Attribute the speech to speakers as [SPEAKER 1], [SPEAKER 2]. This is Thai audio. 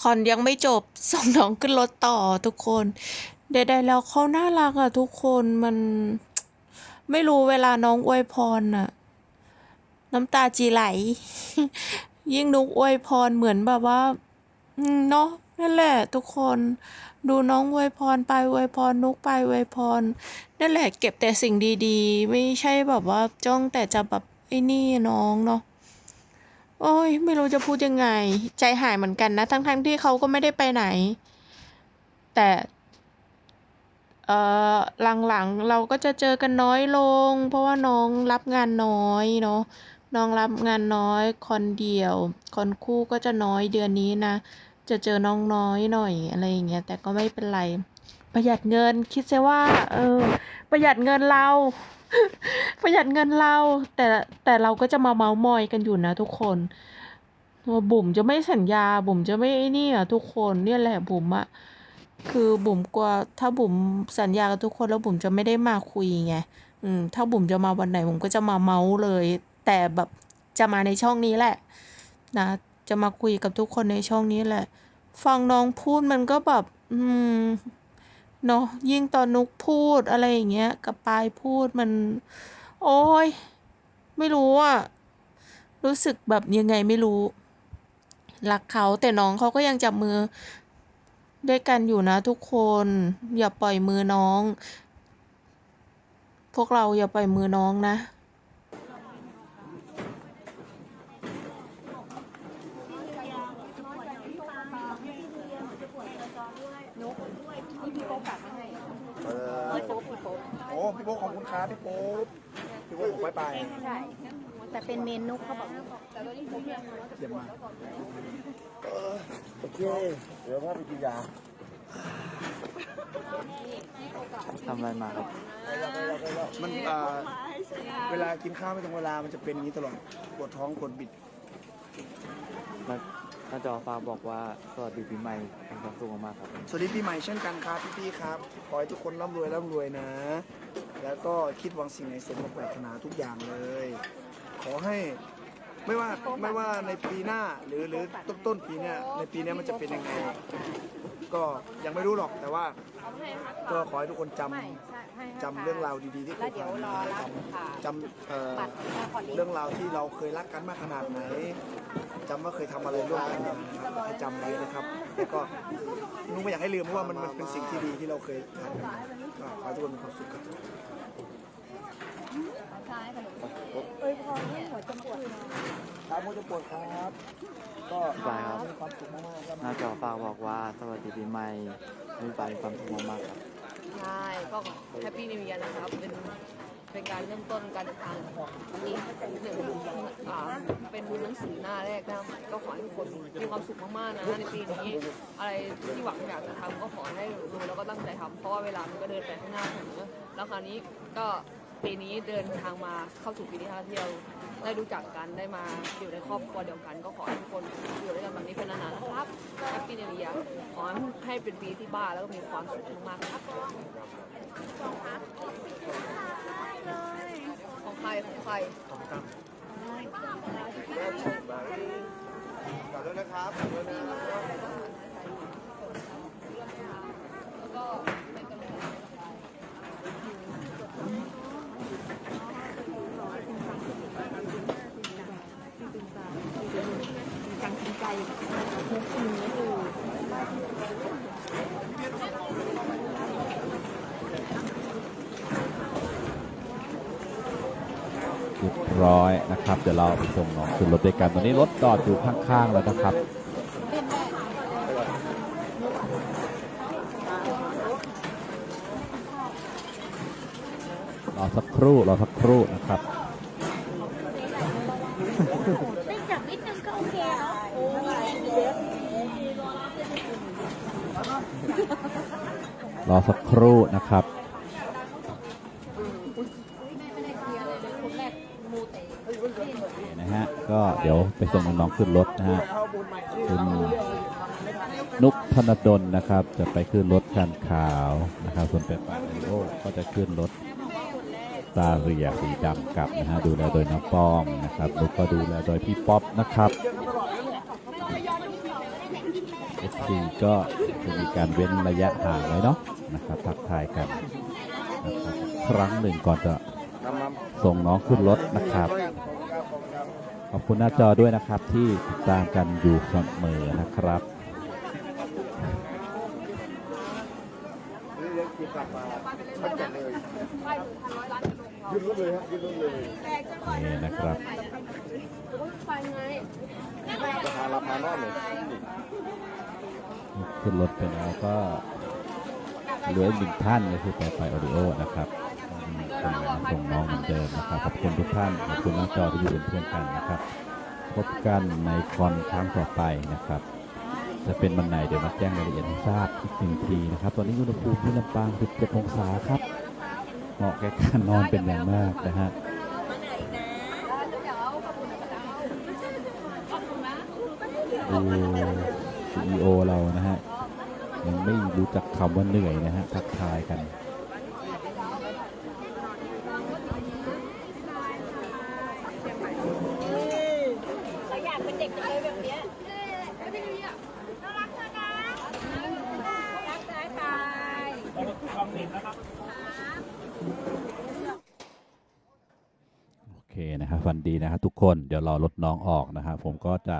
[SPEAKER 1] คอนยังไม่จบส่งน้องขึ้นรถต่อทุกคนใดๆแล้วเขาน่ารักอะทุกคนมันไม่รู้เวลาน้องอวยพรอะน้ำตาจีไหล ยิ่งนุกอวยพรเหมือนแบบว่าเนาะนั่นแหละ ทุกคนดูน้องอวยพรไปอวยพรนุกไปอวยพรนั่นแหละเก็บแต่สิ่งดีๆ ไม่ใช่แบบว่าจ้องแต่จะแบบไอ้นี่น้องเนาะ โอ้ย ไม่รู้จะพูดยังไง ใจหายเหมือนกันนะ ทั้งๆที่เขาก็ไม่ได้ไปไหน แต่เอ่อหลังๆ เราก็จะเจอกันน้อยลง เพราะว่าน้องรับงานน้อยเนาะน้องรับงานน้อยคนเดียว คนคู่ก็จะน้อยเดือนนี้นะ จะเจอน้องน้อยหน่อยอะไรอย่างเงี้ยแต่ก็ไม่เป็นไร ประหยัดเงินคิดซะว่า เออ ประหยัดเงินเรา ประหยัดเงินเรา แต่แต่เราก็จะมาเมาส์มอยกันอยู่นะทุกคนว่าบุ๋มจะไม่สัญญา บุ๋มจะไม่ไอ้นี่อะทุกคนเนี่ยแหละบุ๋มอะคือบุ๋มกลัวถ้าบุ๋มสัญญากับทุกคนแล้วบุ๋มจะไม่ได้มาคุยไงอืมถ้าบุ๋มจะมาวันไหนบุ๋มก็จะมาเมาส์เลย แต่แบบจะมาในช่องนี้แหละ นะ จะมาคุยกับทุกคนในช่องนี้แหละ ฟังน้องพูดมันก็แบบ อืม เนาะยิ่งตอนนุกพูดอะไรอย่างเงี้ย กับปายพูดมัน โอ้ย ไม่รู้อะรู้สึกแบบยังไงไม่รู้รักเขาแต่น้องเขาก็ยังจับมือ ด้วยกันอยู่นะทุกคน อย่าปล่อยมือน้อง พวกเราอย่าปล่อยมือน้องนะ
[SPEAKER 2] โอ้พี่โป๊กขอบคุณครับพี่โป๊กพี่โป๊กผมไปไป
[SPEAKER 3] ใช่แต่เป็นเมนูเขาบอก
[SPEAKER 2] เยี่ยมมากเออโอเค เดี๋ยวพาไปกินยา
[SPEAKER 4] ทำอะไรมาครับ
[SPEAKER 2] มันอ่าเวลากินข้าวไม่ตรงเวลามันจะเป็นอย่างนี้ตลอด ปวดท้องปวดบิด
[SPEAKER 4] มา หน้าจอฟ้าบอกว่าสวัสดีปีใหม่เป็นความสุขมากๆครับ
[SPEAKER 2] สวัสดีปีใหม่เช่นกันครับพี่ๆครับ ขอให้ทุกคนร่ำรวยร่ำรวยนะ แล้วก็คิดหวังสิ่งไหนสมปรารถนาทุกอย่างเลย ขอให้ไม่ว่าไม่ว่าในปีหน้าหรือหรือต้นต้นปีเนี้ยในปีเนี้ยมันจะเป็นยังไง ก็ยังไม่รู้หรอกแต่ว่า ก็ขอให้ทุกคนจำจำเรื่องราวดีๆที่เค
[SPEAKER 3] แล้ว
[SPEAKER 2] ย
[SPEAKER 3] เดี๋ยว
[SPEAKER 2] ผ่าน
[SPEAKER 3] รอ
[SPEAKER 2] มา
[SPEAKER 3] รับ
[SPEAKER 2] จ
[SPEAKER 3] ค่ะำ
[SPEAKER 2] จำเอ่อ
[SPEAKER 3] บัตรหน้าคอนลิ
[SPEAKER 2] เรื่องราวที่เราเคยรักกันมากขนาดไหน จำว่าเคยทำอะไรร่วมกันมานะครับให้จำไว้นะครับ แล้วก็นุ้งไม่อยากให้ลืมเพราะว่ามันมันเป็นสิ่งที่ดีที่เราเคยทำกันมาก็ขอให้ทุกคนมีความสุขครับ
[SPEAKER 3] เอ้ยพอเนี่ยหัวจะปวด
[SPEAKER 2] ครับมุจะปวดครับ ก็
[SPEAKER 4] บ๊ายบายครับ
[SPEAKER 2] มีความสุขมากๆครับ
[SPEAKER 4] หน้าจอฟ้าบอกว่าสวัสดีปีใหม่ให้ไปมีความสุขมากๆครับ
[SPEAKER 5] ใช่ก็แฮปปี้นิว e ย r นะครับ เป็น เป็นการเริ่มต้นการเดินทางของวันนี้หนึ่งอ่าเป็นหนังสือหน้าแรกหน้าใหม่ก็ขอให้ทุกคนมีความสุขมากๆนะในปีนี้ อะไรที่หวังอยากจะทำก็ขอให้รู้แล้วก็ตั้งใจทำเพราะว่าเวลามันก็เดินไปข้างหน้าเสมอแล้วคราวนี้ก็ปีนี้เดินทางมาเข้าสู่ปีที่ห้าที่เราได้รู้จักกันได้มาอยู่ในครอบครัวเดียวกัน ก็ขอให้ทุกคนอยู่ด้วยกันแบบนี้เป็นนานๆนะครับ ปีนิว e ย r ขอให้เป็นปีที่บ้าแล้วก็มีความสุขมากๆครับของใครของใคร
[SPEAKER 2] ขอบคุณนะครับขอบคุณนะครับ
[SPEAKER 3] จังใจทุกคนนี้คือ
[SPEAKER 6] เรียบร้ อยนะครับ เดี๋ยวเราไปส่งน้องขึ้นรถด้วยกันตอนนี้รถจอดอยู่ข้างๆแล้วนะครับรอสักครู่รอสักครู่นะครับ
[SPEAKER 3] ได้จับนิดนึงก็โอเคเนาะโอ้ย
[SPEAKER 6] รอสักครู่นะครับ นะฮะ ก็เดี๋ยวไปส่งน้องๆขึ้นรถนะฮะคุณนุกธนดลนะครับ จะไปขึ้นรถคันขาวนะครับส่วนเป็นปาริโอก็จะขึ้นรถตาเรียสีดำกลับนะฮะดูแลโดยน้องป้อมนะครับนุกก็ดูแลโดยพี่ป๊อปนะครับ FC ก็จะมีการเว้นระยะห่างไว้เนาะนะครับทักทายกันนะครับครั้งหนึ่งก่อนจะส่งน้องขึ้นรถนะครับ ขอบคุณหน้าจอด้วยนะครับที่ติดตามกันอยู่เสมอนะครับ
[SPEAKER 2] เรียกกินกลับมาพัดกันเลยยืนรถเลยฮะยืนรถเลย
[SPEAKER 6] นี่นะครับขึ้นรถไปแล้วก็เหลืออีกหนึ่งท่านก็คือไปไปออดิโอนะครับ มีคนงาส่งน้องเหมือนเดิมนะครับขอบคุณทุกท่านขอบคุณน้าจอที่อยู่เป็นเพื่อนกันนะครับ พบกันในคอนครั้งต่อไปนะครับ จะเป็นวันไหนเดี๋ยวมาแจ้งรายละเอียดให้ทราบอีกหนึ่งทีนะครับ ตอนนี้อุณหภูมิที่ลำปาง 17 องศาครับเหมาะแก่การนอนเป็นอย่างมากนะฮะดูซีอีโอเรานะฮะยังไม่รู้จักคำว่าเหนื่อยนะฮะทักทายกัน
[SPEAKER 3] เขาอยากเป็นเด็กจังเลยแบบเนี้ยน่ารักนะคะรักได้ไป
[SPEAKER 6] โอเคนะครับฟันดีนะครับทุกคนเดี๋ยวรอรถน้องออกนะครับผมก็จะ